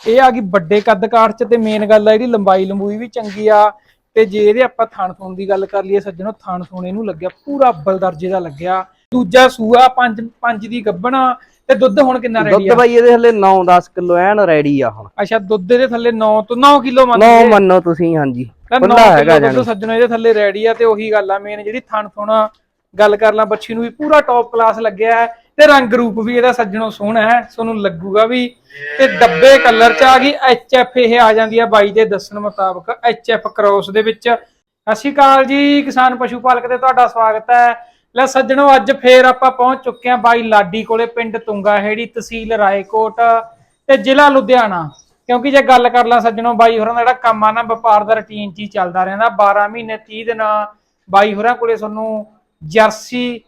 ਇਹ ਆ ਗਈ ਵੱਡੇ ਕੱਦ ਕਾਠ ਚ ਤੇ ਮੇਨ ਗੱਲ ਆ ਇਹਦੀ ਲੰਬਾਈ ਲੰਬੂਈ ਵੀ ਚੰਗੀ ਆ। ਤੇ ਜੇ ਇਹਦੇ ਆਪਾਂ ਥਣ ਥਣ ਦੀ ਗੱਲ ਕਰ ਲਈਏ ਸੱਜਣੋ ਥਣ ਥਣ ਇਹਨੂੰ ਲੱਗਿਆ ਪੂਰਾ ਅੱਬਲ ਦਰਜੇ ਦਾ ਲੱਗਿਆ। ਦੂਜਾ ਸੂਆ ਪੰਜ ਪੰਜ ਦੀ ਗੱਬਣਾ ਤੇ ਦੁੱਧ ਹੁਣ ਕਿੰਨਾ ਰੈਡੀ ਦੁੱਧ ਆ ਬਾਈ ਇਹਦੇ ਹਲੇ 9-10 ਕਿਲੋ ਐਨ ਰੈਡੀ ਆ ਹੁਣ। ਅੱਛਾ ਦੁੱਧ ਦੇ ਥੱਲੇ 9 ਤੋਂ 9 ਕਿਲੋ ਮੰਨ ਨੋ ਲਈਏ। ਮੰਨੋ ਤੁਸੀਂ ਹਾਂਜੀ। ਖੁੱਲਾ ਹੈਗਾ ਜਾਨੀ ਦੁੱਧ ਸੱਜਣੋ ਇਹਦੇ ਥੱਲੇ ਰੈਡੀ ਆ ਤੇ ਉਹੀ ਗੱਲ ਆ ਮੇਨ ਜਿਹੜੀ ਥਣ ਥੁਣ ਗੱਲ ਕਰ ਲਾਂ ਬੱਚੀ ਨੂੰ ਵੀ ਪੂਰਾ ਟੌਪ ਕਲਾਸ ਲੱਗਿਆ ਹੈ। ਤੇ ਰੰਗ ਰੂਪ ਵੀ ਇਹਦਾ ਸੱਜਣੋ ਸੋਹਣਾ ਹੈ ਤੁਹਾਨੂੰ ਲੱਗੂਗਾ ਵੀ। ਤੇ ਡੱਬੇ ਕਲਰ ਚ ਆ ਗਈ ਐਚ ਐਫ ਇਹ ਆ ਜਾਂਦੀ ਆ ਬਾਈ ਦੇ ਦੱਸਣ ਮੁਤਾਬਕ ਐਚ ਐਫ ਕ੍ਰੋਸ ਦੇ ਵਿੱਚ। ਸਤਿ ਸ਼੍ਰੀ ਅਕਾਲ ਜੀ, ਕਿਸਾਨ ਪਸ਼ੂ ਪਾਲਕ ਤੇ ਤੁਹਾਡਾ ਸਵਾਗਤ ਹੈ। ਲੈ ਸੱਜਣੋ, ਅੱਜ ਫੇਰ ਆਪਾਂ ਪਹੁੰਚ ਚੁੱਕੇ ਹਾਂ ਬਾਈ ਲਾਡੀ ਕੋਲੇ, ਪਿੰਡ ਤੁੰਗਾ ਹੈੜੀ ਤਹਿਸੀਲ ਰਾਏਕੋਟ ਤੇ ਜ਼ਿਲ੍ਹਾ ਲੁਧਿਆਣਾ। ਕਿਉਂਕਿ ਜੇ ਗੱਲ ਕਰ ਲਾਂ ਸੱਜਣੋ, ਬਾਈ ਹੋਰਾਂ ਦਾ ਜਿਹੜਾ ਕੰਮ ਆ ਨਾ, ਵਪਾਰ ਦਾ ਰੁਟੀਨ ਚ ਹੀ ਚੱਲਦਾ ਰਹਿੰਦਾ। 12 ਮਹੀਨੇ 30 ਦਿਨ ਬਾਈ ਹੋਰਾਂ ਕੋਲੇ ਤੁਹਾਨੂੰ ਜਰਸੀ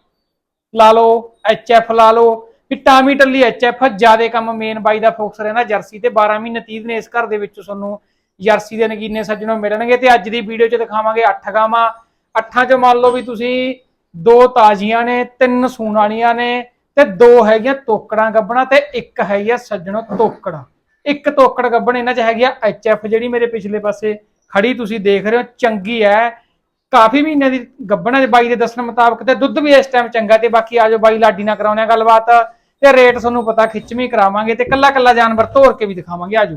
ਲਾ ਲਓ ਐਚਐਫ ਲਾ ਲਓ। ਵਿਟਾਮਿਨ ਟੱਲੀ ਐਚਐਫ ਜ਼ਿਆਦਾ ਕੰਮ ਮੇਨ ਬਾਈ ਦਾ ਫੋਕਸ ਰਹਿੰਦਾ ਜਰਸੀ ਤੇ 12 ਮਹੀਨੇ 30 ਦਿਨ ਇਸ ਘਰ ਦੇ ਵਿੱਚ ਤੁਹਾਨੂੰ ਜਰਸੀ ਦੇ ਨਗੀਨੇ ਸੱਜਣੋਂ ਮਿਲਣਗੇ ਤੇ ਅੱਜ ਦੀ ਵੀਡੀਓ 'ਚ ਦਿਖਾਵਾਂਗੇ 8 ਗਾਵਾਂ। ਅੱਠਾਂ 'ਚ ਮੰਨ ਲਓ ਵੀ ਤੁਸੀਂ ਦੋ ਤਾਜ਼ੀਆਂ ਨੇ, ਤਿੰਨ ਸੂਣ ਵਾਲੀਆਂ ਨੇ ਤੇ ਦੋ ਹੈਗੀਆਂ ਤੋਕੜਾਂ ਗੱਬਣਾ ਤੇ ਇੱਕ ਹੈਗੀ ਆ ਸੱਜਣੋ ਤੋਕੜਾ। ਇੱਕ ਤੋਕੜ ਗੱਬਣ ਇਹਨਾਂ 'ਚ ਹੈਗੀ ਆ ਐਚਐਫ ਜਿਹੜੀ ਮੇਰੇ ਪਿਛਲੇ ਪਾਸੇ ਖੜੀ, ਤੁਸੀਂ ਦੇਖ ਰਹੇ ਹੋ, ਚੰਗੀ ਹੈ। ਕਾਫੀ ਮਹੀਨੇ ਦੀ ਗੱਬਣਾ ਦੇ ਬਾਈ ਦੇ ਦੱਸਣ ਮੁਤਾਬਕ ਤੇ ਦੁੱਧ ਵੀ ਇਸ ਟਾਈਮ ਚੰਗਾ ਤੇ ਬਾਕੀ ਆਜੋ ਬਾਈ ਲਾਡੀ ਨਾਲ ਕਰਾਉਣੇ ਆ ਗੱਲਬਾਤ ਤੇ ਰੇਟ ਤੁਹਾਨੂੰ ਪਤਾ ਖਿੱਚਵੀਂ ਕਰਾਵਾਂਗੇ ਤੇ ਕੱਲਾ ਕੱਲਾ ਜਾਨਵਰ ਤੋੜ ਕੇ ਵੀ ਦਿਖਾਵਾਂਗੇ ਆਜੋ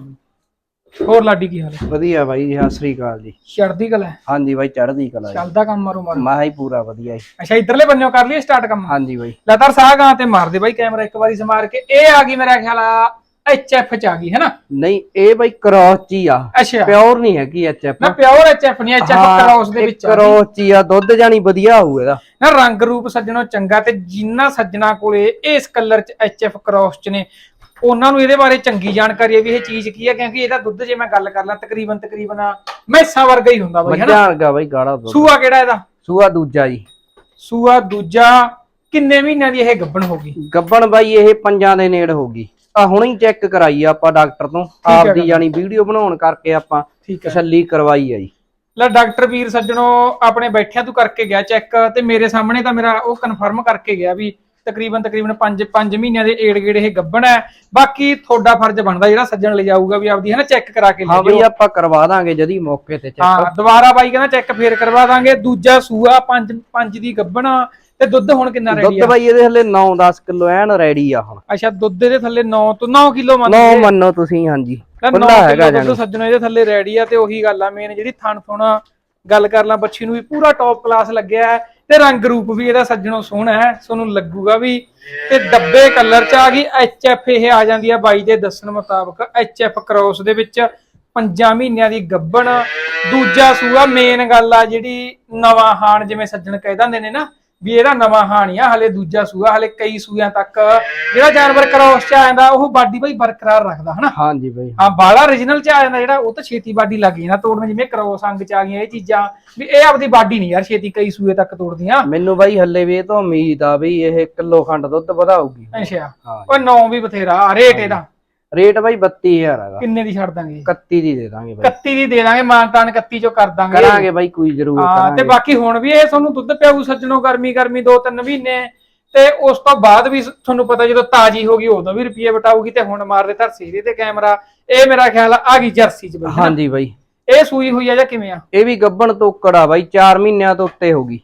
ਹੋਰ ਲਾਡੀ ਕੀ ਹਾਲ ਹੈ? ਵਧੀਆ ਬਾਈ ਜੀ ਸਤਿ ਸ੍ਰੀ ਅਕਾਲ ਜੀ। ਚੜਦੀ ਕਲਾ ਹੈ? ਹਾਂਜੀ ਬਾਈ ਚੜ੍ਹਦੀ ਕਲਾ ਜੀ। ਚੱਲਦਾ ਕੰਮ ਮਾਰੋ ਮਾਰੋ। ਮੈਂ ਹੀ ਪੂਰਾ ਵਧੀਆ ਜੀ। ਅੱਛਾ ਇਧਰਲੇ ਬੰਨਿਓ ਕਰ ਲਈਏ ਸਟਾਰਟ ਕੰਮ? ਹਾਂਜੀ ਬਾਈ। ਲਤਾਰ ਸਾਹ ਗਾਂ ਤੇ ਮਾਰ ਦੇ ਬਾਈ ਕੈਮਰਾ ਇੱਕ ਵਾਰੀ ਸਮਾਰ ਕੇ। ਇਹ ਆ ਗਈ ਮੇਰਾ ਖਿਆਲ ਆ ਐਚਐਫ ਚ ਆ ਗਈ ਹੈ ਨਾ? ਨਹੀਂ ਇਹ ਬਾਈ ਕ੍ਰੋਸ ਚ ਹੀ ਆ। ਅੱਛਾ। ਪਿਓਰ ਨਹੀਂ ਹੈਗੀ ਐਚਐਫ ਨਾ ਪਿਓਰ ਐਚਐਫ ਨਹੀਂ ਐਚਐਫ ਕ੍ਰਾਸ ਦੇ ਵਿੱਚ ਆ ਗਈ। ਕ੍ਰੋਸ ਚ ਹੀ ਆ ਦੁੱਧ ਜਾਨੀ ਵਧੀਆ ਹੋਊ ਇਹਦਾ। ਨਾ ਰੰਗ ਰੂਪ ਸੱਜਣੋ ਚੰਗਾ ਤੇ ਜਿੰਨਾ ਸੱਜਣਾ ਕੋਲੇ ਇਸ ਕਲਰ ਚ ਐਚਐਫ ਕ੍ਰਾਸ ਚ ਨੇ ਉਹਨਾਂ ਨੂੰ ਇਹਦੇ ਬਾਰੇ ਚੰਗੀ ਜਾਣਕਾਰੀ ਹੈ ਵੀ ਇਹ ਚੀਜ਼ ਕੀ ਹੈ ਕਿਉਂਕਿ ਇਹਦਾ ਦੁੱਧ ਜੇ ਮੈਂ ਗੱਲ ਕਰ ਲਾਂ ਤਕਰੀਬਨ ਤਕਰੀਬਨ ਮੈਸਾਂ ਵਰਗਾ ਹੀ ਹੁੰਦਾ ਬਾਈ ਹਨਾ ਮੱਝਾਂ ਵਰਗਾ ਬਾਈ ਗਾੜਾ ਦੁੱਧ। ਸੂਆ ਕਿਹੜਾ ਇਹਦਾ? ਸੂਆ ਦੂਜਾ ਜੀ। ਸੂਆ ਦੂਜਾ ਕਿੰਨੇ ਮਹੀਨਿਆਂ ਦੀ ਇਹ ਗੱਭਣ ਹੋਗੀ ਗੱਬਣ ਬਾਈ ਇਹ ਪੰਜਾਂ ਦੇ ਨੇੜ ਹੋਗੀ ਆ ਹੁਣੇ ਹੀ ਚੈੱਕ ਕਰਾਈ ਆ ਆਪਾਂ ਡਾਕਟਰ ਤੋਂ। ਆਪਦੀ। ਜਾਨੀ ਵੀਡੀਓ ਬਣਾਉਣ ਕਰਕੇ ਆਪਾਂ ਤਸੱਲੀ ਕਰਵਾਈ ਆ ਜੀ। ਲੈ ਡਾਕਟਰ ਵੀਰ ਸੱਜਣੋ ਆਪਣੇ ਬੈਠਿਆਂ ਤੋਂ ਕਰਕੇ ਗਿਆ ਚੈੱਕ ਤੇ ਮੇਰੇ ਸਾਹਮਣੇ ਤਾਂ ਮੇਰਾ ਉਹ ਕਨਫਰਮ ਕਰਕੇ ਗਿਆ ਵੀ ਤਕਰੀਬਨ ਤਕਰੀਬਨ 5 5 ਮਹੀਨਿਆਂ ਦੇ ਏੜ ਗੇੜ ਇਹ ਗੱਭਣ ਹੈ। ਬਾਕੀ ਤੁਹਾਡਾ ਫਰਜ਼ ਬਣਦਾ ਜਿਹੜਾ ਸੱਜਣ ਲੈ ਜਾਊਗਾ ਵੀ ਆਪਦੀ ਹੈ ਨਾ ਚੈੱਕ ਕਰਾ ਕੇ ਲੈ ਹਾਂ ਬਈ ਜਾਓ ਆਪਾਂ ਕਰਵਾ ਦਾਂਗੇ ਜਦੀ ਮੌਕੇ ਤੇ ਚੈੱਕ ਹਾਂ ਦੁਬਾਰਾ ਬਾਈ ਕਹਿੰਦਾ ਚੈੱਕ ਫੇਰ ਕਰਵਾ ਦਾਂਗੇ। ਦੂਜਾ ਸੂਆ 5 5 ਦੀ ਗੱਭਣਾ ਤੇ ਦੁੱਧ ਹੁਣ ਕਿੰਨਾ ਰੈਡੀ ਦੁੱਧ ਆ? ਬਾਈ ਇਹਦੇ ਹਲੇ 9-10 ਕਿਲੋ ਐਨ ਰੈਡੀ ਆ ਹੁਣ। ਅੱਛਾ ਦੁੱਧ ਦੇ ਥੱਲੇ 9 ਤੋਂ 9 ਕਿਲੋ ਮੰਨ ਲਈਏ। ਮੰਨੋ ਤੁਸੀਂ ਹਾਂਜੀ। ਖੁੱਲਾ 9 ਹੈਗਾ ਜਾਨੀ ਸੱਜਣੋ ਇਹਦੇ ਥੱਲੇ ਰੈਡੀ ਆ ਤੇ ਉਹੀ ਗੱਲ ਆ ਮੇਨ ਜਿਹੜੀ ਥਣ ਥੁਣਾ ਗੱਲ ਕਰ ਲਾਂ ਬੱਚੀ ਨੂੰ ਵੀ ਪੂਰਾ ਟੌਪ ਕਲਾਸ ਲੱਗਿਆ ਹੈ। ਤੇ ਰੰਗ ਰੂਪ ਵੀ ਇਹਦਾ ਸੱਜਣੋ ਸੋਹਣਾ ਹੈ ਤੁਹਾਨੂੰ ਲੱਗੂਗਾ ਵੀ। ਤੇ ਡੱਬੇ ਕਲਰ ਚ ਆ ਗਈ ਐਚ ਐਫ ਇਹ ਆ ਜਾਂਦੀ ਆ ਬਾਈ ਦੇ ਦੱਸਣ ਮੁਤਾਬਕ। ਐਚ ਐਫ ਕ੍ਰੋਸ ਦੇ ਵਿੱਚ ਪੰਜਾਂ ਮਹੀਨਿਆਂ ਦੀ ਗੱਬਣ ਦੂਜਾ ਸੂਆ ਮੇਨ ਗੱਲ ਆ ਜਿਹੜੀ ਨਵਾਂ ਹਾਣ ਜਿਵੇਂ ਸੱਜਣ ਕਹਿ ਦਿੰਦੇ ਨੇ ਨਾ ਵੀ ਇਹਦਾ ਨਵਾਂ ਹਾਣ ਆ ਹਲੇ ਦੂਜਾ ਸੂਆ ਹਲੇ ਕਈ ਸੂਆਂ ਤੱਕ। ਜਿਹੜਾ ਜਾਨਵਰ ਕ੍ਰੋਸ ਚ ਆ ਜਾਂਦਾ ਉਹ ਬਾਡੀ ਬਈ ਬਰਕਰਾਰ ਰੱਖਦਾ ਹਨਾ? ਹਾਂਜੀ ਬਾਈ। ਹਾਂ ਬਾਲਾ origignal ਚ ਆ ਜਾਂਦਾ ਜਿਹੜਾ ਉਹ ਤਾਂ ਛੇਤੀ ਬਾਡੀ ਲੱਗ ਜਾਂਦਾ ਤੋੜਨ ਜਿਵੇਂ ਕਰੋਸ ਅੰਗ ਚ ਆ ਗਈਆਂ ਇਹ ਚੀਜ਼ਾਂ। ਵੀ ਇਹ ਆਪਦੀ ਬਾਡੀ ਨਹੀਂ ਯਾਰ ਛੇਤੀ ਕਈ ਸੂਏ ਤੱਕ ਤੋੜਦੀਆਂ। ਮੈਨੂੰ ਬਾਈ ਹੱਲੇ ਵੀ ਇਹ ਤੋਂ ਉਮੀਦ ਆ ਵੀ ਇਹ ਕਿਲੋ ਖੰਡ ਦੁੱਧ ਵਧਾਊਗੀ। ਅੱਛਾ। ਉਹ ਨੌ ਵੀ ਬਥੇਰਾ ਰੇਟ ਇਹਦਾ। ਰੇਟ ਬਾਈ 32000 ਹੈਗਾ। ਕਿੰਨੇ ਦੀ ਛੱਡ ਦਾਂਗੇ? 31 ਦੀ ਦੇ ਦਾਂਗੇ ਬਾਈ। 31 ਦੀ ਦੇ ਦਾਂਗੇ ਮਾਨਤਾਨ 31 ਚੋਂ ਕਰ ਦਾਂਗੇ। ਕਰਾਂਗੇ ਬਾਈ ਕੋਈ ਜ਼ਰੂਰ ਹਾਂ ਤੇ ਬਾਕੀ ਹੁਣ ਵੀ ਇਹ ਤੁਹਾਨੂੰ ਦੁੱਧ ਪਿਆਊ ਸੱਜਣੋ ਗਰਮੀ ਗਰਮੀ ਦੋ ਤਿੰਨ ਮਹੀਨੇ। ਤੇ ਉਸ ਤੋਂ ਬਾਅਦ ਵੀ ਤੁਹਾਨੂੰ ਪਤਾ ਜਦੋਂ ਤਾਜੀ ਹੋ ਗਈ ਉਦੋਂ ਵੀ ਰੁਪਏ ਵਟਾਊਗੀ ਤੇ ਹੁਣ ਮਾਰ ਦੇ ਧਰ ਸੀਰੇ ਤੇ ਕੈਮਰਾ। ਇਹ ਮੇਰਾ ਖਿਆਲ ਆ ਗਈ ਜਰਸੀ ਚ ਬਈ? ਹਾਂਜੀ ਬਾਈ। ਇਹ ਸੂਈ ਹੋਈ ਆ ਜਾਂ ਕਿਵੇਂ ਆ? ਇਹ ਵੀ ਗੱਬਣ ਤੋਕੜ ਆ ਬਾਈ 4 ਮਹੀਨਿਆਂ ਤੋਂ ਉੱਤੇ ਹੋਗੀ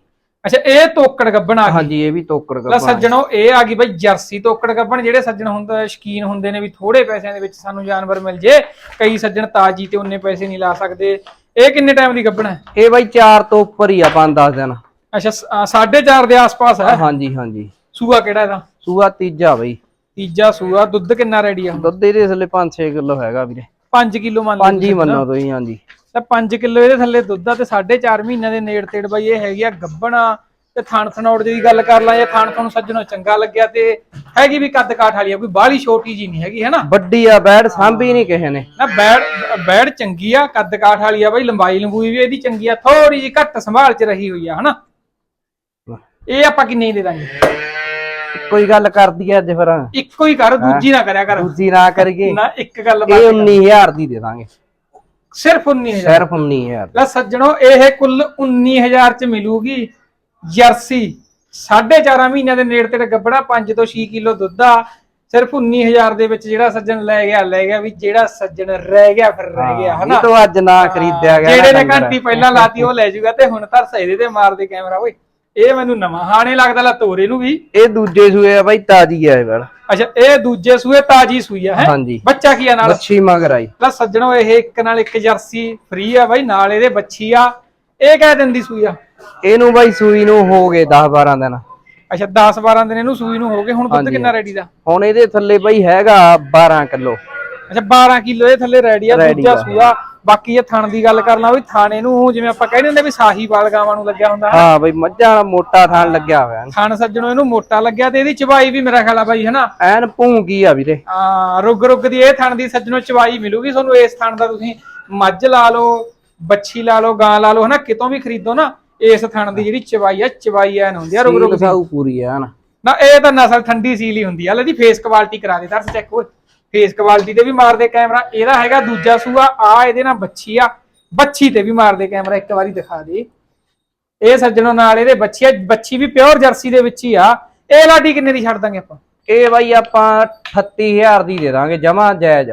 ਅੱਛਾ ਇਹ ਤੋਕੜ ਗੱਬਣਾ ਆ ਗਈ। ਹਾਂਜੀ ਇਹ ਵੀ ਤੋਕੜ ਲੈ ਗੱਬਣ ਸੱਜਣੋ ਇਹ ਆ ਗਈ ਬਈ ਜਰਸੀ ਤੋਕੜ ਗੱਬਣ ਜਿਹੜੇ ਸੱਜਣ ਹੁੰਦਾ ਸ਼ਕੀਨ ਹੁੰਦੇ ਨੇ ਵੀ ਥੋੜੇ ਪੈਸਿਆਂ ਦੇ ਵਿੱਚ ਸਾਨੂੰ ਜਾਨਵਰ ਮਿਲ ਜੇ। ਕਈ ਸੱਜਣ ਤਾਜੀ ਤੇ ਉਹਨੇ ਪੈਸੇ ਨਹੀਂ ਲਾ ਸਕਦੇ। ਇਹ ਕਿੰਨੇ ਟਾਈਮ ਦੀ ਗੱਬਣ ਹੈ? ਇਹ ਬਾਈ 4 ਤੋਂ ਉੱਪਰ ਹੀ ਆ 5-10 ਦਿਨ। ਅੱਛਾ ਸ- ਅ, ਸਾਢੇ ਚਾਰ ਦੇ ਆਸ-ਪਾਸ ਹੈ? ਹਾਂਜੀ ਹਾਂਜੀ। ਸੂਆ ਕਿਹੜਾ ਇਹਦਾ? ਸੂਆ ਤੀਜਾ ਬਾਈ। ਤੀਜਾ ਸੂਆ ਦੁੱਧ ਕਿੰਨਾ ਰੈਡੀ ਆ ਦੁੱਧ ਇਹਦੇ ਥੱਲੇ 5-6 ਕਿਲੋ ਹੈਗਾ ਵੀਰੇ। 5 ਕਿਲੋ ਮੰਨ ਲਓ ਪੰਜ ਹੀ ਮੰਨੋ ਤੁਸੀਂ ਹਾਂਜੀ। ਤਾਂ 5 ਕਿਲੋ ਇਹਦੇ ਥੱਲੇ ਦੁੱਧ ਆ ਤੇ 4.5 ਮਹੀਨਿਆਂ ਦੇ ਨੇੜ ਤੇੜ ਬਾਈ ਇਹ ਹੈਗੀ ਆ ਗੱਬਣਾ ਤੇ ਥਣ ਥਣੌੜ ਦੀ ਗੱਲ ਕਰ ਲਾਂ ਜਾਂ ਥਣ ਥਣ ਸੱਜਣੋਂ ਚੰਗਾ ਲੱਗਿਆ ਤੇ ਹੈਗੀ ਵੀ ਕੱਦ ਕਾਠ ਵਾਲੀ ਆ ਕੋਈ ਬਾਹਲੀ ਛੋਟੀ ਜੀ ਨਹੀਂ ਹੈਗੀ ਹੈਨਾ ਵੱਡੀ ਆ ਬੈੜ ਸਾਂਭੀ ਨਹੀਂ ਕਿਸੇ ਨੇ। ਨਾ ਬੈੜ ਬੈੜ ਚੰਗੀ ਆ ਕੱਦ ਕਾਠ ਵਾਲੀ ਆ ਬਾਈ ਲੰਬਾਈ ਲੰਬੂਈ ਵੀ ਇਹਦੀ ਚੰਗੀ ਆ ਥੋੜੀ ਜੀ ਘੱਟ ਸੰਭਾਲ ਚ ਰਹੀ ਹੋਈ ਆ ਹਨਾ ਇਹ ਆਪਾਂ ਕਿੰਨੇ ਦੀ ਦੇ ਦਾਂਗੇ? ਕੋਈ ਗੱਲ ਕਰਦੀ ਐ ਅੱਜ ਫਿਰ। ਇੱਕੋ ਹੀ ਕਰ ਦੂਜੀ ਨਾ ਕਰਿਆ ਕਰ। ਦੂਜੀ ਨਾ ਕਰੀਏ। ਨਾ ਇੱਕ ਗੱਲ ਇਹ ਬਾਤ 19000 ਦੀ ਦੇ ਦਾਂਗੇ। ਸਿਰਫ 19000 ਸਿਰਫ 19000 ਲੈ ਸੱਜਣੋ ਇਹ ਕੁੱਲ 19000 ਚ ਮਿਲੂਗੀ ਜਰਸੀ। 4.5 ਮਹੀਨਿਆਂ ਦੇ ਨੇੜੇ ਤੇ ਗੱਬੜਾ 5 ਤੋਂ 6 ਕਿਲੋ ਦੁੱਧ ਆ। ਸਿਰਫ 19000 ਦੇ ਵਿੱਚ ਜਿਹੜਾ ਸੱਜਣ ਲੈ ਗਿਆ ਲੈ ਗਿਆ ਵੀ ਜਿਹੜਾ ਸੱਜਣ ਰਹਿ ਗਿਆ ਫਿਰ ਰਹਿ ਗਿਆ ਇਹ ਹਨਾ? ਤੋਂ ਅੱਜ ਨਾ ਖਰੀਦਿਆ ਗਿਆ ਜਿਹੜੇ ਨਾ। ਘੰਟੀ ਪਹਿਲਾਂ ਲਾਤੀ ਉਹ ਲੈ ਜਾਊਗਾ ਤੇ ਹੁਣ ਤਰਸ ਇਹਦੇ ਤੇ ਮਾਰਦੇ ਕੈਮਰਾ ਓਏ। ਇਹ ਮੈਨੂੰ ਨਵਾਂ ਹਾਣੇ ਲੱਗਦਾ ਲਾ ਤੋਰੇ ਨੂੰ ਵੀ। ਇਹ ਦੂਜੇ ਸੂਏ ਆ ਬਾਈ ਤਾਜੀ ਆ ਇਹ ਵਾਲਾ। ਅੱਛਾ ਇਹ ਦੂਜੇ ਸੂਏ ਤਾਜੀ ਸੂਈ ਆ ਹੈ? ਹਾਂਜੀ। ਬੱਚਾ ਕੀ ਆ ਨਾਲ? ਬੱਛੀ ਮਗਰ ਆਈ। ਲੈ ਸੱਜਣੋ ਇਹ ਇੱਕ ਨਾਲ ਇੱਕ ਜਰਸੀ ਫ੍ਰੀ ਆ ਬਾਈ ਨਾਲ ਇਹਦੇ ਬੱਚੀ ਆ। ਇਹ ਕਹਿ ਦਿੰਦੀ ਸੂਈ ਆ। ਇਹਨੂੰ ਬਾਈ ਸੂਈ ਨੂੰ ਹੋ ਗਏ 10 12 ਦਿਨ। ਅੱਛਾ 10 12 ਦਿਨ ਇਹਨੂੰ ਸੂਈ ਨੂੰ ਹੋ ਗਏ। ਹੁਣ ਦੁੱਧ ਹਾਂਜੀ। ਕਿੰਨਾ ਰੈਡੀ ਦਾ? ਹੁਣ ਇਹਦੇ ਥੱਲੇ ਬਾਈ ਹੈਗਾ 12 ਕਿਲੋ। ਅੱਛਾ 12 ਕਿਲੋ ਇਹ ਥੱਲੇ ਰੈਡੀ ਆ Ready ਦੂਜਾ ਆ। ਸੂਆ। ਬਾਕੀ ਇਹ ਥਣ ਦੀ ਗੱਲ ਕਰਨਾ ਵੀ ਥਾਣੇ ਨੂੰ ਜਿਵੇਂ ਆਪਾਂ ਕਹਿੰਦੇ ਹੁੰਦੇ ਵੀ ਸਾਹੀਵਾਲ ਗਾਵਾਂ ਨੂੰ ਲੱਗਿਆ ਹੁੰਦਾ ਹਾਂ ਬਾਈ ਮੱਝਾਂ ਵਾਲਾ ਮੋਟਾ ਥਾਣ ਲੱਗਿਆ ਹੋਇਆ ਥਣ ਸੱਜਣੋ ਇਹਨੂੰ ਮੋਟਾ ਲੱਗਿਆ ਤੇ ਇਹਦੀ ਚਵਾਈ ਵੀ ਮੇਰਾ ਖਿਆਲ ਆ ਬਾਈ ਹਨਾ। ਐਨ ਭੂੰਗੀ ਆ ਵੀਰੇ। ਆ ਰੁੱਗ ਰੁੱਗ ਦੀ ਇਹ ਥਣ ਦੀ ਸੱਜਣੋ ਚਵਾਈ ਮਿਲੂਗੀ ਤੁਹਾਨੂੰ ਇਸ ਥਣ ਦਾ ਤੁਸੀਂ ਮੱਝ ਲਾ ਲਓ ਬੱਛੀ ਲਾ ਲਓ ਗਾਂ ਲਾ ਲਓ ਹਨਾ ਕਿਤੋਂ ਵੀ ਖਰੀਦੋ ਨਾ ਇਸ ਥਣ ਦੀ ਜਿਹੜੀ ਚਵਾਈ ਆ ਚਵਾਈ ਐਨ ਹੁੰਦੀ ਆ ਰੁੱਗ ਰੁੱਗ ਸਾਊ ਪੂਰੀ ਆ ਨਾ ਨਾ ਇਹ ਤਾਂ ਨਸਲ ਠੰਡੀ ਸੀਲ ਹੀ ਹੁੰਦੀ ਆ। ਲੈ ਦੀ ਫੇਸ ਕੁਆਲਿਟੀ ਕਰਾ ਦੇ ਤਰਸ ਚੈੱਕ ਓਏ। ਫੇਸ ਕੁਆਲਿਟੀ ਤੇ ਵੀ ਮਾਰਦੇ ਕੈਮਰਾ ਇਹਦਾ ਹੈਗਾ ਦੂਜਾ ਸੂਆ ਆ ਇਹਦੇ ਨਾਲ ਬੱਚੀ ਆ ਬੱਚੀ ਤੇ ਵੀ ਮਾਰਦੇ ਕੈਮਰਾ ਇੱਕ ਵਾਰੀ ਦਿਖਾ ਦੇ। ਇਹ ਸੱਜਣੋ ਨਾਲ ਇਹਦੇ ਬੱਚੀ ਆ ਬੱਚੀ ਵੀ ਪਿਓਰ ਜਰਸੀ ਦੇ ਵਿੱਚ ਹੀ ਆ। ਇਹ ਲਾਡੀ ਕਿੰਨੇ ਦੀ ਛੱਡ ਦਾਂਗੇ ਆਪਾਂ? ਇਹ ਬਾਈ ਆਪਾਂ 38000 ਦੀ ਦੇ ਦਾਂਗੇ ਜਮਾ ਜਾਇਜ਼।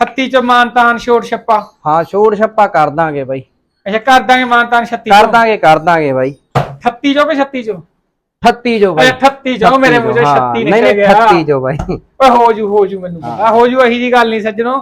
38 ਚ ਮਾਨਤਾਨ ਛੋਟ ਛੱਪਾ। ਹਾਂ ਛੋੜ ਛੱਪਾ ਕਰ ਦਾਂਗੇ ਬਾਈ। ਅੱਛਾ ਕਰ ਦਾਂਗੇ ਮਾਨਤਾਨ 36 ਕਰ ਦਾਂਗੇ ਕਰ ਦਾਂਗੇ ਬਾਈ। 38 ਚੋਂ ਕਿ 36 ਚੋਂ? 38 ਜੋ ਅੱਛਾ 38 ਚੋਂ ਮੇਰੇ ਮੂੰਹ ਚੋਂ 36 ਨਹੀਂ ਨਿਕਲ ਨਹੀਂ ਗਿਆ। 38 ਜੋ ਬਾਈ। ਓਏ ਹੋ ਜੂ ਹੋ ਜੂ ਮੈਨੂੰ। ਪਤਾ ਹੋ ਜੂ ਇਹੀ ਜੀ ਗੱਲ ਨਹੀਂ ਸੱਜਣੋ।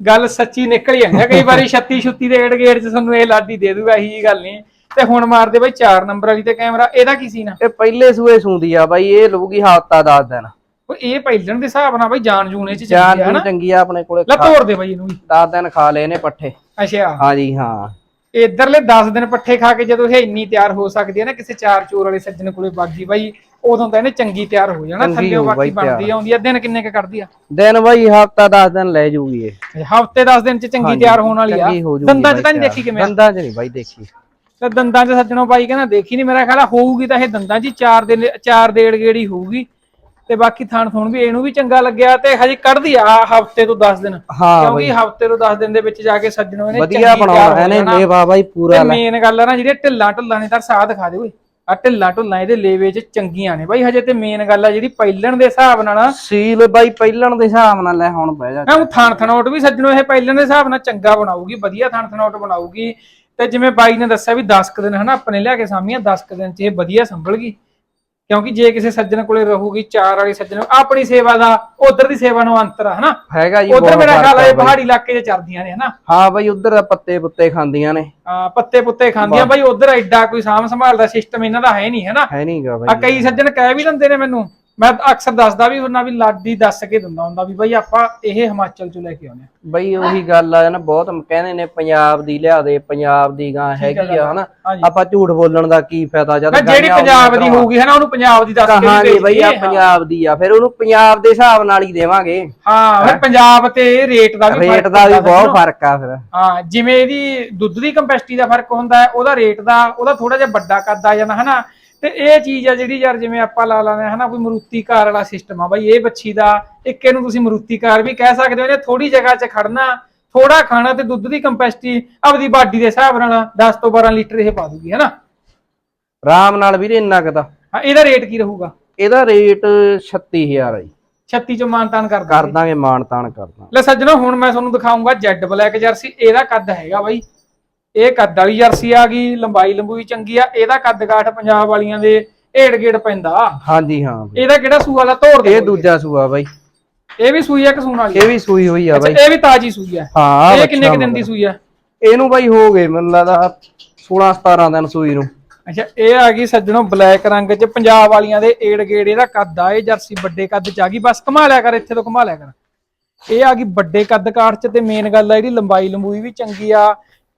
ਗੱਲ ਸੱਚੀ ਨਿਕਲ ਹੀ ਆਉਂਦੀ ਆ। ਕਈ ਵਾਰੀ 36 36 ਦੇ ਏੜ ਗੇੜ ਚ ਤੁਹਾਨੂੰ ਇਹ ਲਾਡੀ ਦੇ ਦੂਗਾ ਇਹੀ ਜੀ ਗੱਲ ਨਹੀਂ। ਤੇ ਹੁਣ ਮਾਰਦੇ ਬਾਈ 4 ਨੰਬਰ ਵਾਲੀ ਤੇ ਕੈਮਰਾ। ਇਹਦਾ ਕੀ ਸੀ ਨਾ ਇਹ ਪਹਿਲੇ ਸੂਏ ਸੂੰਦੀ ਆ ਬਾਈ ਇਹ ਲਊਗੀ ਹਫਤਾ 10 ਦਿਨ ਉਹ ਇਹ ਪਹਿਲਣ ਦੇ ਹਿਸਾਬ ਨਾਲ ਬਾਈ ਜਾਨ ਜੂਨ ਚ ਆ ਨੂੰ। ਚੰਗੀ ਆ ਆਪਣੇ ਕੋਲੇ ਲੈ ਤੋੜ ਦੇ ਬਾਈ ਇਹਨੂੰ ਵੀ। 10 ਦਿਨ ਖਾ ਲਏ ਨੇ ਪੱਠੇ। ਅੱਛਾ। ਹਾਂਜੀ ਹਾਂ। ਇਧਰਲੇ 10 ਦਿਨ ਪੱਠੇ ਖਾ ਕੇ ਜਦੋਂ ਇਹ ਇੰਨੀ ਤਿਆਰ ਹੋ ਸਕਦੀ ਹੈ ਨਾ ਕਿਸੇ ਚਾਰ ਚੋਰ ਵਾਲੇ ਸੱਜਣ ਕੋਲੇ ਬਾਗੀ ਬਾਈ ਉਦੋਂ ਤਾਂ ਇਹਨੇ ਚੰਗੀ ਤਿਆਰ ਹੋ ਜਾਣਾ ਚੰਗੀ ਥੱਲੇ ਹੋ ਬਾਕੀ ਬਾਈ ਬਣਦੀ ਆਉਂਦੀ ਆ ਦਿਨ ਕਿੰਨੇ ਕ ਕੱਢਦੀ ਆ? ਦਿਨ ਬਾਈ ਹਫਤਾ 10 ਦਿਨ ਲੈ ਜੂਗੀ ਇਹ। ਹਫ਼ਤੇ 10 ਦਿਨ ਚ ਚੰਗੀ ਤਿਆਰ ਹੋਣ ਵਾਲੀ ਆ। ਚੰਗੀ ਹੋ ਜੂਗੀ ਦੰਦਾਂ ਚ ਬਾਈ ਤਾਂ ਨਹੀਂ ਤਿਆਰ। ਦੇਖੀ ਕਿਵੇਂ ਆ? ਦੰਦਾਂ 'ਚ ਨਹੀਂ ਬਾਈ ਦੇਖੀ। ਤੇ ਦੰਦਾਂ 'ਚ ਸੱਜਣੋ ਬਾਈ ਕਹਿੰਦਾ ਦੇਖੀ ਨਹੀਂ ਮੇਰਾ ਖਿਆਲ ਆ ਹੋਊਗੀ ਤਾਂ ਇਹ ਦੰਦਾਂ 'ਚ ਹੀ ਚਾਰ ਦੇ ਚਾਰ ਦੇੜ ਗੇੜੀ ਹੋਊਗੀ। ਤੇ ਬਾਕੀ ਥਣ ਥੁਣ ਵੀ ਇਹਨੂੰ ਵੀ ਚੰਗਾ ਲੱਗਿਆ ਤੇ ਹਜੇ ਕੱਢਦੀ ਆ ਹਫ਼ਤੇ ਤੋਂ 10 ਦਿਨ। ਹਾਂ ਕਿਉਂਕਿ ਹਫ਼ਤੇ ਤੋਂ 10 ਦਿਨ ਦੇ ਵਿੱਚ ਜਾ ਕੇ ਸੱਜਣੋ ਇਹਨੇ ਵਧੀਆ ਬਣਾਉਣਾ ਹੋ ਇਹਨੇ ਜਾਣਾ। ਲੇਵਾ ਬਾਈ ਪੂਰਾ ਲੈ। ਮੇਨ ਗੱਲ ਆ ਨਾ ਜਿਹੜੇ ਢਿੱਲਾਂ ਢੁੱਲਾਂ ਨੇ ਤਾਂ ਸਾਹ ਦਿਖਾ ਦੇ ਓਏ। ਆ ਢਿੱਲਾਂ ਢੁੱਲਾਂ ਇਹਦੇ ਲੇਵੇ 'ਚ ਚੰਗੀਆਂ ਨੇ ਬਾਈ ਹਜੇ ਤੇ ਮੇਨ ਗੱਲ ਆ ਜਿਹੜੀ ਪਹਿਲਣ ਦੇ ਹਿਸਾਬ ਨਾਲ ਸੀਲ ਬਾਈ ਪਹਿਲਣ ਦੇ ਹਿਸਾਬ ਨਾਲ ਲੈ ਹੁਣ ਬਹਿ ਜਾ। ਉਹ ਥਣ ਥਣੋਟ ਵੀ ਸੱਜਣੋ ਇਹ ਪਹਿਲਣ ਦੇ ਹਿਸਾਬ ਨਾਲ ਚੰਗਾ ਬਣਾਊਗੀ ਵਧੀਆ ਥਣ ਥਣੋਟ ਬਣਾਊਗੀ। ਤੇ ਜਿਵੇਂ ਬਾਈ ਨੇ ਦੱਸਿਆ ਵੀ 10 ਕੁ ਦਿਨ ਹਨਾ ਆਪਣੇ ਲਿਆ ਕੇ ਸਾਮੀਆਂ 10 ਕੁ ਦਿਨ ਚ ਇਹ ਵਧੀਆ ਸੰਭਲ ਗਈ ਕਿਉਂਕਿ ਜੇ ਕਿਸੇ ਸੱਜਣ ਕੋਲੇ ਰਹੂਗੀ ਚਾਰ ਵਾਲੀ ਸੱਜਣ ਆਪਣੀ ਸੇਵਾ ਦਾ ਉਧਰ ਦੀ ਸੇਵਾ ਨੂੰ ਅੰਤਰ ਆ ਹਨਾ? ਹੈਗਾ ਜੀ ਉਧਰ ਬਹੁਤ ਮੇਰਾ ਫ਼ਰਕ ਖਿਆਲ ਹੈ ਆ ਬਾਈ। ਪਹਾੜੀ ਇਲਾਕੇ 'ਚ ਚਰਦੀਆਂ ਨੇ ਹਨਾ? ਹਾਂ ਬਾਈ ਉਧਰ ਪੱਤੇ ਪੁੱਤੇ ਖਾਂਦੀਆਂ ਨੇ। ਆ ਪੱਤੇ ਪੁੱਤੇ ਖਾਂਦੀਆਂ ਬਾਈ ਉਧਰ ਐਡਾ ਕੋਈ ਸਾਂਭ ਸੰਭਾਲ ਦਾ ਸਿਸਟਮ ਇਹਨਾਂ ਦਾ ਹੈ ਨਹੀਂ ਹਨਾ? ਹੈ ਨਹੀਂਗਾ ਆ ਬਾਈ। ਕਈ ਸੱਜਣ ਕਹਿ ਵੀ ਦਿੰਦੇ ਨੇ ਮੈਨੂੰ ਮੈਂ ਅਕਸਰ ਦੱਸਦਾ ਵੀ ਉਹਨਾਂ ਵੀ ਲਾਡੀ ਦੱਸ ਕੇ ਦਿੰਦਾ ਹੁੰਦਾ ਵੀ ਬਾਈ ਆਪਾਂ ਇਹ ਹਿਮਾਚਲ ਚੋਂ ਲੈ ਕੇ ਆਉਂਦੇ ਆ ਬਈ ਉਹੀ ਗੱਲ ਆ ਨਾ ਬਹੁਤ ਕਹਿੰਦੇ ਨੇ ਪੰਜਾਬ ਦੀ ਲਿਆ ਦੇ ਪੰਜਾਬ ਦੀ ਗਾਂ ਹੈਗੀ ਆ ਹਨਾ? ਹਾਂਜੀ। ਆਪਾਂ ਝੂਠ ਬੋਲਣ ਦਾ ਕੀ ਫਾਇਦਾ ਜਦ ਜਿਹੜੀ ਗਾਈਆਂ ਪੰਜਾਬ ਦੀ ਹੋਊਗੀ ਹੈ ਨਾ ਉਹਨੂੰ ਪੰਜਾਬ ਦੀ ਦੱਸ ਕੇ ਵੀ ਕਹਾਂਗੇ ਬਈ ਆ। ਪੰਜਾਬ ਦੀ ਆ ਫਿਰ ਉਹਨੂੰ ਪੰਜਾਬ ਦੇ ਹਿਸਾਬ ਨਾਲ ਹੀ ਦੇਵਾਂਗੇ। ਹਾਂ ਫਿਰ ਪੰਜਾਬ ਤੇ ਰੇਟ ਦਾ ਵੀ ਰੇਟ ਫ਼ਰਕ ਦਾ ਵੀ ਹੁੰਦਾ ਬਹੁਤ। ਫ਼ਰਕ ਆ ਫਿਰ। ਹਾਂ ਜਿਵੇਂ ਇਹਦੀ ਦੁੱਧ ਦੀ ਕੰਪੈਸਿਟੀ ਦਾ ਫ਼ਰਕ ਹੁੰਦਾ ਹੈ ਉਹਦਾ ਰੇਟ ਦਾ ਉਹਦਾ ਥੋੜਾ ਜਿਹਾ ਵੱਡਾ ਕੱਦ ਆ ਜਾਂਦਾ ਹਨਾ? ਤੇ ਇਹ ਚੀਜ਼ ਆ ਜਿਹੜੀ ਯਾਰ ਜਿਵੇਂ ਆਪਾਂ ਲਾ ਲਾਂਦੇ ਹਾਂ ਹਨਾ ਕੋਈ ਮਰੂਤੀ ਕਾਰ ਵਾਲਾ ਸਿਸਟਮ ਆ ਬਾਈ ਇਹ ਬੱਚੀ ਦਾ ਇੱਕ ਇਹਨੂੰ ਤੁਸੀਂ ਮਰੂਤੀ ਕਾਰ ਵੀ ਕਹਿ ਸਕਦੇ ਹੋ ਇਹਨੇ ਥੋੜੀ ਜਗ੍ਹਾ 'ਚ ਖੜਨਾ ਥੋੜਾ ਖਾਣਾ ਤੇ ਦੁੱਧ ਦੀ ਕੰਪੈਸਿਟੀ ਆਪਦੀ ਬਾਡੀ ਦੇ ਹਿਸਾਬ ਨਾਲ 10 ਤੋਂ 12 ਲੀਟਰ ਇਹ ਪਾ ਦੂਗੀ ਹਨਾ। ਆਰਾਮ ਨਾਲ ਵੀਰੇ ਇੰਨਾ ਕੁ ਦਾ ਹਾਂ ਇਹਦਾ ਰੇਟ ਕੀ ਰਹੂਗਾ? ਇਹਦਾ ਰੇਟ 36000 ਆ ਜੀ। 36 ਚੋਂ ਮਾਨਤਾਨ ਕਰ ਕਰ ਦਾਂਗੇ ਮਾਣ ਤਾਣ ਕਰ ਦਾਂਗੇ। ਲੈ ਸੱਜਣੋ ਹੁਣ ਮੈਂ ਤੁਹਾਨੂੰ ਦਿਖਾਉਂਗਾ ਜੈਡ ਬਲੈਕ ਜਰਸੀ ਇਹਦਾ ਕੱਦ ਹੈਗਾ ਬਾਈ। ਇਹ ਕੱਦ ਵਾਲੀ ਜਰਸੀ ਆ ਗਈ ਲੰਬਾਈ ਲੰਬੂਈ ਚੰਗੀ ਆ ਇਹਦਾ ਕੱਦ ਕਾਠ ਪੰਜਾਬ ਵਾਲੀਆਂ ਦੇ ਏੜ ਗੇੜ ਪੈਂਦਾ। ਹਾਂਜੀ ਹਾਂ। ਬਈ। ਇਹਦਾ ਕਿਹੜਾ ਸੂਆ ਵਾਲਾ ਤੋੜ ਦੇ ਇਹ ਦੂਜਾ ਸੂਆ ਬਾਈ। ਇਹ ਵੀ ਸੂਈ ਆ ਕਿ ਸੂਣ ਵਾਲੀ ਇਹ ਵੀ ਸੂਈ ਹੋਈ ਆ ਬਾਈ। ਇਹ ਵੀ ਤਾਜੀ ਸੂਈ ਆ। ਹਾਂ ਇਹ ਕਿੰਨੇ ਕਿ ਦਿਨ ਦੀ। ਸੂਈ ਆ? ਇਹਨੂੰ ਬਾਈ ਹੋ ਗਏ ਮੈਨੂੰ ਲੱਗਦਾ 16 17 ਦਿਨ ਸੂਈ ਨੂੰ। ਅੱਛਾ ਇਹ ਆ ਗਈ ਸੱਜਣੋ ਬਲੈਕ ਰੰਗ ਚ ਪੰਜਾਬ ਵਾਲੀਆਂ ਦੇ ਏੜ ਗੇੜ ਇਹਦਾ ਕੱਦ ਆ ਇਹ ਜਰਸੀ ਵੱਡੇ ਕੱਦ ਚ ਆ ਗਈ। ਬਸ ਘੁਮਾ ਲਿਆ ਕਰ ਇੱਥੇ ਤੋਂ ਘੁਮਾ ਲਿਆ ਕਰ। ਇਹ ਆ ਗਈ ਵੱਡੇ ਕੱਦ ਕਾਠ ਚ ਤੇ ਮੇਨ ਗੱਲ ਆ ਜਿਹੜੀ ਲੰਬਾਈ ਲੰਬੂਈ ਵੀ ਚੰਗੀ ਆ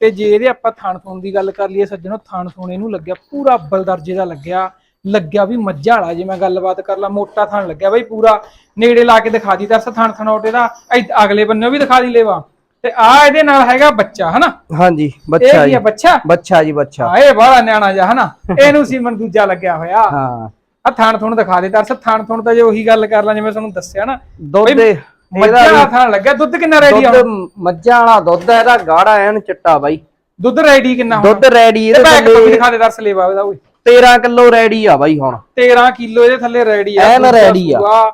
ਤੇ ਜੇ ਇਹਦੇ ਆਪਾਂ ਥਣ ਥਣ ਦੀ ਗੱਲ ਕਰ ਲਈਏ ਸੱਜਣੋ ਥਣ ਥਣ ਇਹਨੂੰ ਲੱਗਿਆ ਪੂਰਾ ਅੱਬਲ ਦਰਜੇ ਦਾ ਲੱਗਿਆ ਲੱਗਿਆ ਵੀ ਮੱਝਾਂ ਵਾਲਾ ਜੇ ਮੈਂ ਗੱਲਬਾਤ ਕਰ ਲਾ ਮੋਟਾ ਥਣ ਲੱਗਿਆ ਬਈ ਪੂਰਾ ਨੇੜੇ ਲਾ ਕੇ ਦਿਖਾ ਦੀ ਦਰਸ ਥਣ ਥਣੋਟੇ ਦਾ ਅਗਲੇ ਬੰਨੇ ਵੀ ਦਿਖਾ ਦੀ ਲੈਵਾ। ਤੇ ਆ ਇਹਦੇ ਨਾਲ ਹੈਗਾ ਬੱਚਾ ਹਨਾ? ਹਾਂਜੀ ਬੱਚਾ ਜੀ। ਬੱਚਾ? ਬੱਚਾ ਜੀ ਬੱਚਾ। ਇਹ ਬੜਾ ਨਿਆਣਾ ਜਿਹਾ ਹਨਾ? ਇਹਨੂੰ ਸੀਮਨ ਦੂਜਾ ਲੱਗਿਆ ਹੋਇਆ। ਹਾਂ। ਆ ਥਾਣ ਥੁਣ ਦਿਖਾ ਦੇ ਦਰਸ ਥਾਣ ਥੁਣ ਤਾਂ ਜੇ ਉਹੀ ਗੱਲ ਕਰ ਲਾਂ ਜਿਵੇਂ ਤੁਹਾਨੂੰ ਦੱਸਿਆ ਨਾ। ਦੁੱਧ ਮੱਝਾਂ ਦਾ ਥਾਣ ਲੱਗਿਆ ਦੁੱਧ ਕਿੰਨਾ ਰੈਡੀ ਆ ਦੁੱਧ ਮੱਝਾਂ ਵਾਲਾ ਦੁੱਧ ਆ ਇਹਦਾ ਗਾੜਾ ਐਨ ਚਿੱਟਾ ਬਾਈ। ਦੁੱਧ ਰੈਡੀ ਕਿੰਨਾ ਹੁਣ? ਦੁੱਧ ਰੈਡੀ ਇਹਦੇ ਬੈਗ ਤੋਂ ਦਿਖਾ ਦੇ ਦਰਸ ਲੈਵਾ ਉਹਦਾ ਓਏ। 13 ਕਿਲੋ ਰੈਡੀ ਆ ਬਾਈ ਹੁਣ। 13 ਕਿਲੋ ਇਹਦੇ ਥੱਲੇ ਰੈਡੀ ਆ ਐਨ ready ਆ।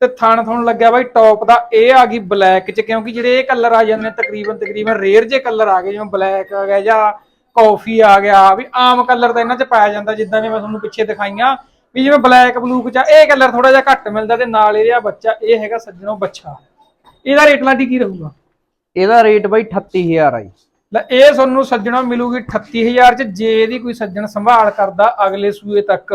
ਤੇ ਥਣ ਥਣ ਲੱਗਿਆ ਬਾਈ ਟੌਪ ਦਾ। ਇਹ ਆ ਗਈ ਬਲੈਕ ਚ ਕਿਉਂਕਿ ਜਿਹੜੇ ਇਹ ਕਲਰ ਆ ਜਾਂਦੇ ਨੇ ਤਕਰੀਬਨ ਤਕਰੀਬਨ ਰੇਅਰ ਜੇ ਕਲਰ ਆ ਗਏ ਜਿਵੇਂ ਬਲੈਕ ਆ ਗਿਆ ਜਾਂ ਕਾਫੀ ਆ ਗਿਆ ਵੀ ਆਮ ਕਲਰ ਤਾਂ ਇਹਨਾਂ ਚ ਪਾਇਆ ਜਾਂਦਾ ਜਿੱਦਾਂ ਨੇ ਮੈਂ ਤੁਹਾਨੂੰ ਪਿੱਛੇ ਦਿਖਾਈਆਂ। ਵੀ ਜਿਵੇਂ ਬਲੈਕ ਬਲੂਕ ਚ ਇਹ ਕਲਰ ਥੋੜਾ ਜਿਹਾ ਘੱਟ ਮਿਲਦਾ ਤੇ ਨਾਲ ਇਹਦਾ ਬੱਚਾ ਇਹ ਹੈਗਾ ਸੱਜਣੋ ਬੱਚਾ ਇਹਦਾ ਰੇਟ ਲਾਡੀ ਕੀ ਰਹੂਗਾ? ਇਹਦਾ ਰੇਟ ਬਾਈ 38000 ਆ ਜੀ। ਲੈ ਇਹ ਤੁਹਾਨੂੰ ਸੱਜਣੋ ਮਿਲੂਗੀ 38000 ਚ ਜੇ ਇਹਦੀ ਕੋਈ ਸੱਜਣ ਸੰਭਾਲ ਕਰਦਾ ਅਗਲੇ ਸੂਏ ਤੱਕ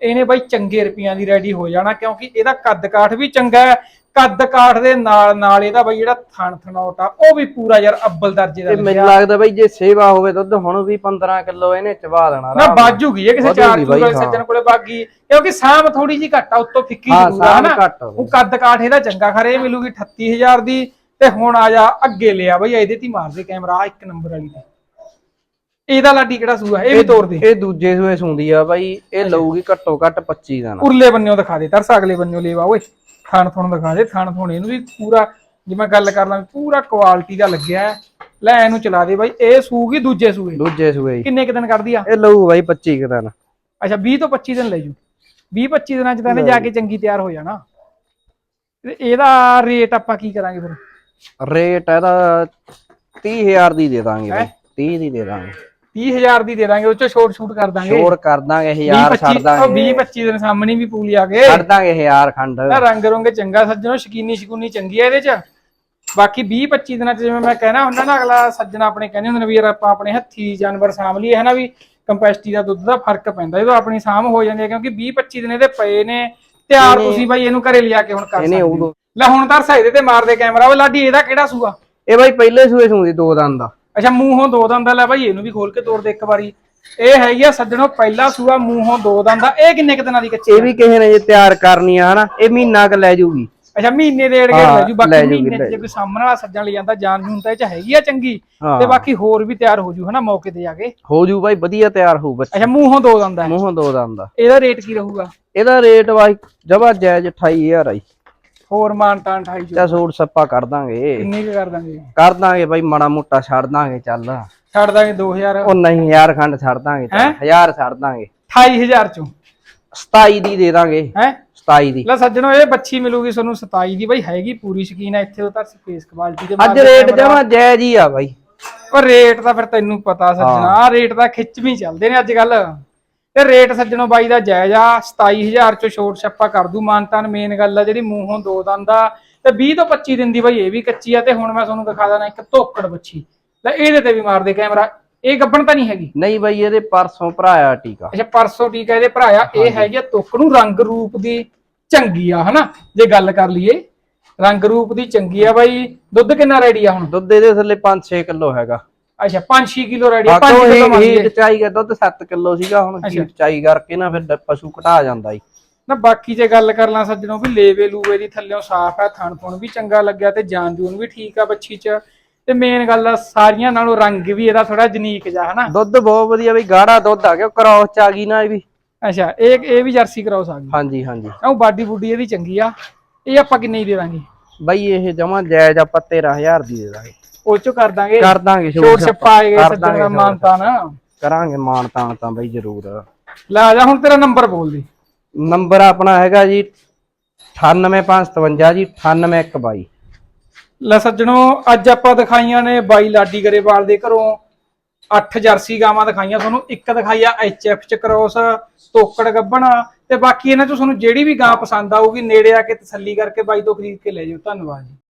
ਇਹਨੇ ਬਾਈ ਚੰਗੇ ਰੁਪਈਆਂ ਦੀ ਰੈਡੀ ਹੋ ਜਾਣਾ ਕਿਉਂਕਿ ਇਹਦਾ ਕੱਦ ਕਾਠ ਵੀ ਚੰਗਾ ਹੈ ਕੱਦ ਕਾਠ ਦੇ ਨਾਲ ਨਾਲ ਇਹਦਾ ਬਾਈ ਜਿਹੜਾ ਥਣ ਥਣੋਟ ਆ ਉਹ ਵੀ ਪੂਰਾ ਯਾਰ ਅੱਬਲ ਦਰਜੇ ਦਾ ਤੇ ਮੈਨੂੰ ਲੱਗਦਾ ਬਾਈ ਜੇ ਸੇਵਾ ਹੋਵੇ ਦੁੱਧ ਹੁਣ ਵੀ 15 ਕਿਲੋ ਇਹਨੇ ਚਵਾ ਦੇਣਾ ਨਾ ਆਰਾਮ ਨਾਲ। ਬਾਜੂਗੀ ਇਹ ਕਿਸੇ ਵਧੂਗੀ ਚਾਰ ਬਾਈ, ਚੂਗਲ ਹਾਂ। ਸੱਜਣ ਕੋਲੇ ਬਾਗੀ ਕਿਉਂਕਿ ਸਾਮ ਥੋੜੀ ਜੀ ਘੱਟ ਆ ਉੱਤੋਂ ਫਿੱਕੀ ਹਾਂ, ਜ਼ਰੂਰ ਆ ਸਾਂਭ ਹਨਾ ਘੱਟ ਆ ਉਹ ਕੱਦ ਕਾਠ ਇਹਦਾ ਚੰਗਾ ਖਰੇ ਮਿਲੂਗੀ 38000 ਦੀ ਤੇ ਹੁਣ ਆ ਜਾ ਅੱਗੇ ਲਿਆ ਬਈ ਇਹਦੇ ਤੇ ਹੀ ਮਾਰ ਦੇ ਕੈਮਰਾ ਆਹ ਇੱਕ ਨੰਬਰ ਵਾਲੀ ਤੇ ਇਹਦਾ ਲਾਡੀ ਕਿਹੜਾ ਸੂਆ ਇਹ ਵੀ ਤੋੜ ਦੇ। ਇਹ ਦੂਜੇ ਸੂਏ ਸੁੰਦੀ ਆ ਬਾਈ ਇਹ ਲਊਗੀ ਘੱਟੋ ਘੱਟ 25 ਦਾ ਨਾ। ਉਰਲੇ ਬੰਨਿਓ ਦਿਖਾ ਦੇ ਤਰਸ ਅਗਲੇ ਬੰਨਿਓ ਲੈਵਾ ਓਏ। ਥਣ ਥਣ ਦਿਖਾ ਦੇ ਥਣ ਥਣ ਇਹਨੂੰ ਵੀ ਪੂਰਾ ਜਿਵੇਂ ਗੱਲ ਕਰ ਲਾਂ ਪੂਰਾ ਕੁਆਲਿਟੀ ਦਾ ਲੱਗਿਆ ਹੈ। ਲੈ ਇਹਨੂੰ ਚਲਾ ਦੇ ਬਾਈ ਇਹ ਸੂਗੀ ਦੂਜੇ ਸੂਏ। ਦੂਜੇ ਸੂਏ ਜੀ। ਕਿੰਨੇ ਕੁ ਦਿਨ ਕੱਢਦੀ ਆ? ਇਹ ਲਊ ਬਾਈ 25 ਕੁ ਦਿਨ। ਅੱਛਾ 20 ਤੋਂ 25 ਦਿਨ ਲੈ ਜੂ। 20 25 ਦਿਨਾਂ ਚ ਤਾਂ ਇਹਨੇ ਜਾ ਕੇ ਚੰਗੀ ਤਿਆਰ ਹੋ ਜਾਣਾ। ਤੇ ਇਹਦਾ ਰੇਟ ਆਪਾਂ ਕੀ ਕਰਾਂਗੇ ਫਿਰ? ਰੇਟ ਇਹਦਾ 30000 ਦੀ ਦੇ ਦਾਂਗੇ ਬਾਈ 30 ਦੀ ਦੇ ਦਾਂਗੇ। 30000 ਦੀ ਦੇ ਦਾਂਗੇ ਉਹ ਚ ਛੂਟ ਕਰ ਦਾਂਗੇ। ਛੋੜ ਕਰ ਦਾਂਗੇ 1000 ਛੱਡ 20 ਦਾਂਗੇ। 25 ਦਿਨ ਸਾਹਮਣੇ ਵੀ ਪੂਲੀ ਆ ਗਏ। ਛੱਡ ਦਾਂਗੇ 1000 ਖੰਡ। ਨਾ ਰੰਗ ਰੰਗ ਚੰਗਾ ਸੱਜਣੋ ਸ਼ਕੀਨੀ ਸ਼ਕੂਨੀ ਚੰਗੀ ਆ ਇਹਦੇ ਚ। ਬਾਕੀ 20 25 ਦਿਨਾਂ ਚ ਜਿਵੇਂ ਮੈਂ ਕਹਿਣਾ ਹੁੰਦਾ ਨਾ ਅਗਲਾ ਸੱਜਣ ਆਪਣੇ ਕਹਿੰਦੇ ਹੁੰਦੇ ਨੇ ਵੀ ਯਾਰ ਆਪਾਂ ਆਪਣੇ ਹੱਥੀ ਜਾਨਵਰ ਸਾਂਭ ਲਈਏ ਹੈ ਨਾ ਵੀ ਕੰਪੈਸਟੀ ਦਾ ਦੁੱਧ ਦਾ ਫ਼ਰਕ ਪੈਂਦਾ। ਜਦੋਂ ਆਪਣੀ ਸਾਂਭ ਹੋ ਜਾਂਦੀ ਹੈ ਕਿਉਂਕਿ 20 25 ਦਿਨ ਇਹਦੇ ਪਏ ਨੇ ਤਿਆਰ ਤੁਸੀਂ ਬਾਈ ਇਹਨੂੰ ਘਰੇ ਲਿਆ ਕੇ ਹੁਣ ਕਰ ਸਕਦੇ ਲੈ ਹੁਣ ਤਾਂ ਸਾਈਦੇ ਤੇ ਮਾਰਦੇ ਕੈਮਰਾ ਵੇ ਲਾਡੀ ਇਹਦਾ ਕਿਹੜਾ ਸੂਆ? ਇਹ ਬਾਈ ਪਹਿਲੇ ਸੂਏ ਸੁੰਦੀ ਦੋ ਦੰਦ ਦਾ। ਅੱਛਾ ਮੂੰਹੋਂ ਦੋ ਦੰਦ ਲੈ ਬਾਈ ਇਹਨੂੰ ਵੀ ਖੋਲ ਕੇ ਤੋੜ ਦੇ ਇੱਕ ਵਾਰੀ। ਇਹ ਹੈਗੀ ਆ ਸੱਜਣੋ ਪਹਿਲਾ ਸੂਆ ਮੂੰਹੋਂ ਦੋ ਦੰਦ ਦਾ ਇਹ ਕਿੰਨੇ ਕੁ ਦਿਨਾਂ ਦੀ ਕੱਚੀ ਇਹ ਵੀ ਕਿਸੇ ਨੇ ਜੇ ਤਿਆਰ ਕਰਨੀ ਆ ਹਨਾ ਇਹ ਮਹੀਨਾ ਕ ਲੈ ਜੂਗੀ। ਅੱਛਾ ਮਹੀਨੇ ਦੇ ਏੜ ਹਾਂ, ਲੈ ਜੂ ਬਾਕੀ ਮਹੀਨੇ 'ਚ ਜੇ ਕੋਈ ਸਾਹਮਣੇ ਵਾਲਾ ਸੱਜਣ ਲਈ ਜਾਂਦਾ ਜਾਨ ਜੂਨ ਤਾਂ ਇਹ ਚ ਹੈਗੀ ਆ ਚੰਗੀ ਤੇ ਬਾਕੀ ਹੋਰ ਵੀ ਤਿਆਰ ਹੋ ਜੂ ਹਨਾ ਮੌਕੇ ਤੇ ਜਾ ਕੇ। ਹੋ ਜੂ ਬਾਈ ਵਧੀਆ ਤਿਆਰ ਹੋਊ ਬੱਚਾ। ਅੱਛਾ ਮੂੰਹੋਂ ਦੋ ਦੰਦ ਮੂੰਹੋਂ ਦੋ ਦੰਦ ਦਾ ਇਹਦਾ ਰੇਟ ਕੀ ਰਹੂਗਾ? ਇਹਦਾ ਰੇਟ ਬਾਈ ਜਬਾ ਜਾਇਜ਼ 28000 ਆਈ ਹੋਰ ਮਾਨ ਤਾਨ 28 ਜੋ ਚਾ ਸੂਟ ਸੱਪਾ ਕਰ ਦਾਂਗੇ। ਕਿੰਨੀ ਕੁ ਕਰ ਦਾਂਗੇ? ਕਰ ਦਾਂਗੇ ਬਾਈ ਮਾੜਾ ਮੋਟਾ ਛੱਡ ਦਾਂਗੇ ਚੱਲ। ਛੱਡ ਦਾਂਗੇ 2000 ਉਹ ਨਹੀਂ ਹਜ਼ਾਰ ਖੰਡ ਛੱਡ ਦਾਂਗੇ ਹਜ਼ਾਰ ਛੱਡ ਦਾਂਗੇ। 28000 ਚੋਂ। 27 ਦੀ ਦੇ ਦਾਂਗੇ। ਹੈ? 27 ਦੀ। ਲੈ ਸੱਜਣੋ ਇਹ ਬੱਚੀ ਮਿਲੂਗੀ ਤੁਹਾਨੂੰ 27 ਦੀ। ਬਾਈ ਹੈਗੀ ਪੂਰੀ ਸ਼ਕੀਨ ਹੈ ਇੱਥੇ ਉਹ ਤਾਂ ਫੇਸ ਕੁਆਲਿਟੀ ਦੇ ਅੱਜ ਰੇਟ ਜਮਾ ਜਾਇਜ਼ ਹੀ ਆ ਬਾਈ। ਪਰ ਰੇਟ ਤਾਂ ਫਿਰ ਤੈਨੂੰ ਪਤਾ ਸੱਜਣਾ ਆਹ ਰੇਟ ਤਾਂ ਖਿੱਚਵੀਂ ਚੱਲਦੇ ਨੇ ਅੱਜ ਕੱਲ ਤੇ ਰੇਟ ਸੱਜਣੋ ਬਾਈ ਦਾ ਜਾਇਜ਼ ਆ 27000 ਚੋਂ ਛੋਟ ਛੱਪਾ ਕਰ ਦੂ ਮਾਨਤਾਨ ਮੇਨ ਗੱਲ ਆ ਜਿਹੜੀ ਮੂੰਹੋਂ ਦੋ ਦੰਦ ਆ। ਤੇ 20 ਤੋਂ 25 ਦਿਨ ਦੀ ਬਾਈ ਇਹ ਵੀ ਕੱਚੀ ਆ ਤੇ ਹੁਣ ਮੈਂ ਤੁਹਾਨੂੰ ਦਿਖਾ ਦਾਂ ਇੱਕ ਧੋਕੜ ਬੱਚੀ ਲੈ ਇਹਦੇ ਤੇ ਵੀ ਮਾਰ ਦੇ ਕੈਮਰਾ ਇਹ ਗੱਬਣ ਤਾਂ ਨਹੀਂ ਹੈਗੀ। ਨਹੀਂ ਬਾਈ ਇਹਦੇ ਪਰਸੋਂ ਭਰਾਇਆ ਟੀਕਾ। ਅੱਛਾ ਪਰਸੋਂ ਹੈ ਇਹਦੇ ਭਰਾਇਆ ਇਹ ਹੈਗੀ ਆ ਤੁੱਕ ਨੂੰ ਰੰਗ ਰੂਪ ਦੀ ਚੰਗੀ ਆ ਹਨਾ? ਜੇ ਗੱਲ ਕਰ ਲਈਏ ਰੰਗ ਰੂਪ ਦੀ ਚੰਗੀ ਆ ਬਾਈ। ਦੁੱਧ ਕਿੰਨਾ ਰੈਡੀ ਆ ਹੁਣ? ਦੁੱਧ ਇਹਦੇ ਥੱਲੇ 5-6 ਕਿਲੋ ਹੈਗਾ। ਅੱਛਾ 5-6 ਕਿਲੋ ਰੈਡੀ ਆ ਬਾਕੀ 5 ਕਿਲੋ ਮੰਨ ਹੀਟ ਦੁੱਧ 7 ਕਿਲੋ ਸੀਗਾ ਹੁਣ ਹੀਟ ਚਾਈ ਕਰਕੇ ਨਾ ਫਿਰ ਪਸ਼ੂ ਘਟਾ ਜਾਂਦਾ ਈ। ਨਾ ਬਾਕੀ ਜੇ ਗੱਲ ਕਰ ਲਾਂ ਸੱਜਣੋਂ ਵੀ ਲੇਵੇ ਲੂਵੇ ਦੀ ਥੱਲਿਓਂ ਸਾਫ਼ ਹੈ ਥਣ ਥਣ ਵੀ ਚੰਗਾ ਲੱਗਿਆ ਤੇ ਜਾਨ ਜੂਨ ਵੀ ਠੀਕ ਆ ਬੱਚੀ ਚ। ਤੇ ਮੇਨ ਗੱਲ ਆ ਸਾਰੀਆਂ ਨਾਲੋਂ ਰੰਗ ਵੀ ਇਹਦਾ ਥੋੜਾ ਜਨੀਕ ਜਾ ਹਨਾ? ਦੁੱਧ ਬਹੁਤ ਵਧੀਆ ਬਈ ਗਾੜਾ ਦੁੱਧ ਆ ਗਿਆ ਕ੍ਰੋਸ ਚ ਆ ਗਈ ਨਾ ਇਹ ਵੀ। ਅੱਛਾ ਇਹ ਇਹ ਵੀ ਜਰਸੀ ਕਰਾਉ ਸਕਦੀ ਹਾਂਜੀ ਹਾਂਜੀ। ਉਹ ਬਾਡੀ ਬੁੱਡੀ ਇਹਦੀ ਚੰਗੀ ਆ ਇਹ ਆਪਾਂ ਕਿੰਨੇ ਦੇ ਦਾਂਗੇ? ਬਾਈ ਇਹ ਜਮਾ ਜਾਇਜ਼ ਆਪਾਂ 13000 ਦੀ ਦੇ ਦਾਂਗੇ। ਉਹ ਚੋਂ ਕਰ ਦਾਂਗੇ। ਕਰ ਦਾਂਗੇ ਛੋਟ ਛੱਪਾ ਆਏਗਾ ਸੱਜਣ ਦਾ ਛੋਟ ਮਾਨਤਾ ਨਾ ਕਰਾਂਗੇ ਮਾਨ ਤਾਨ ਤਾਂ ਬਈ ਜ਼ਰੂਰ। ਲੈ ਆ ਜਾ ਹੁਣ ਤੇਰਾ ਨੰਬਰ ਬੋਲ ਦੇ। ਨੰਬਰ ਆਪਣਾ ਹੈਗਾ ਜੀ 98557 ਜੀ 98122 ਲੈ ਸੱਜਣੋ ਅੱਜ ਆਪਾਂ ਦਿਖਾਈਆਂ ਨੇ ਬਾਈ ਲਾਡੀ ਗਰੇਵਾਲ ਦੇ ਘਰੋਂ। 8 ਜਰਸੀ ਗਾਵਾਂ ਦਿਖਾਈਆਂ ਤੁਹਾਨੂੰ ਇੱਕ ਦਿਖਾਈ ਆ ਐਚਐਫ ਚ ਕ੍ਰੋਸ ਤੋਕੜ ਗੱਬਣਾ। ਤੇ ਬਾਕੀ ਇਹਨਾਂ ਚੋਂ ਤੁਹਾਨੂੰ ਜਿਹੜੀ ਵੀ ਗਾਂ ਪਸੰਦ ਆਊਗੀ ਨੇੜੇ ਆ ਕੇ ਤਸੱਲੀ ਕਰਕੇ ਬਾਈ ਤੋਂ ਖਰੀਦ ਕੇ ਲੈ ਜਾਓ। ਧੰਨਵਾਦ ਜੀ।